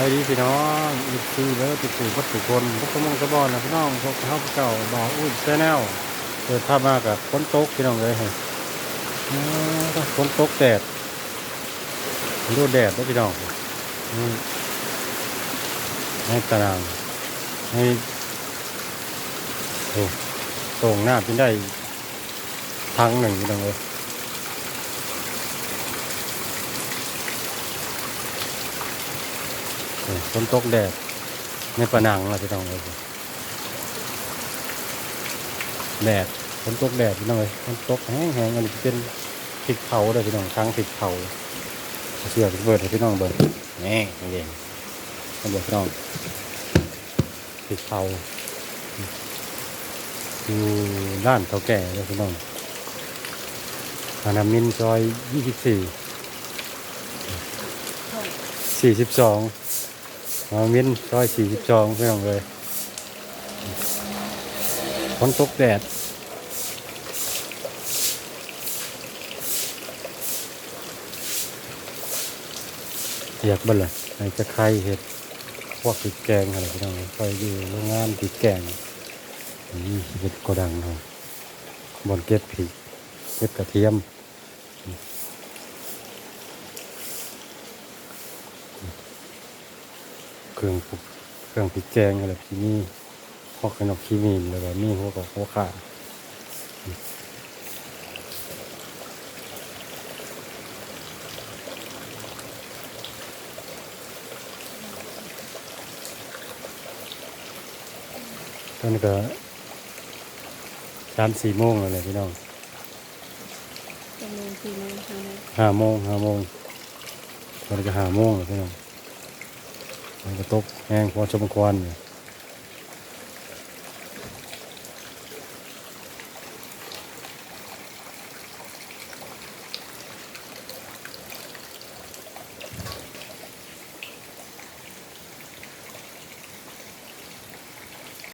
ายดีพี่น้องอีกทีแล้วติดตู่วัตถุคนพวกขมงกระบอกนะพี่น้องพวกเขาเก่าบ่าอุ้ยแซนแนลเปิดภาพมากับฝนตกพี่น้องเลยฮะฝนตกแดดดูแดดแล้วพี่น้องให้ตารางให้โอ้ส่งหน้าเป็นได้ทางหนึ่งพี่น้องเลย ฝนตกแดดในปะนังเราพี่น้องเลยแดดฝนตกแดดพี่น้องเลยฝนตกแห้งๆอันนี้เป็นติดเผาเลยพี่น้องทั้งติดเผาเสือเบิดให้พี่น้องเบิดนี่เด่นๆเบิดพี่น้องติดเผาอยู่ด้านเท่าแก่เลยพี่น้องอานามินซอยยี่สิบสี่สี่สิบสอง มามินซอยสี่สิบสองพี่น้องเลยฝนตกแดดอยากบ้านเลยไอ้จะใครเห็ดพวกติดแกงอะไรพี่น้องไปอยู่โรงงานติดแกงนี่เห็ดโกดังเนาะบนเก็บผีเก็บกระเทียม เครื่องปรุงเครื่องพริกแกงอะไรที่นี่พวกขนมขี้มีนแล้วก็มีหัวกับหัวขาตอนนี้ก็สามสี่โมงแล้วเลยพี่น้องจะโมงสี่โมงห้าโมงห้าโมงห้าโมงตอนนี้ก็ห้าโมงแล้วพี่น้อง มันก็ตกแห้งพอสมควร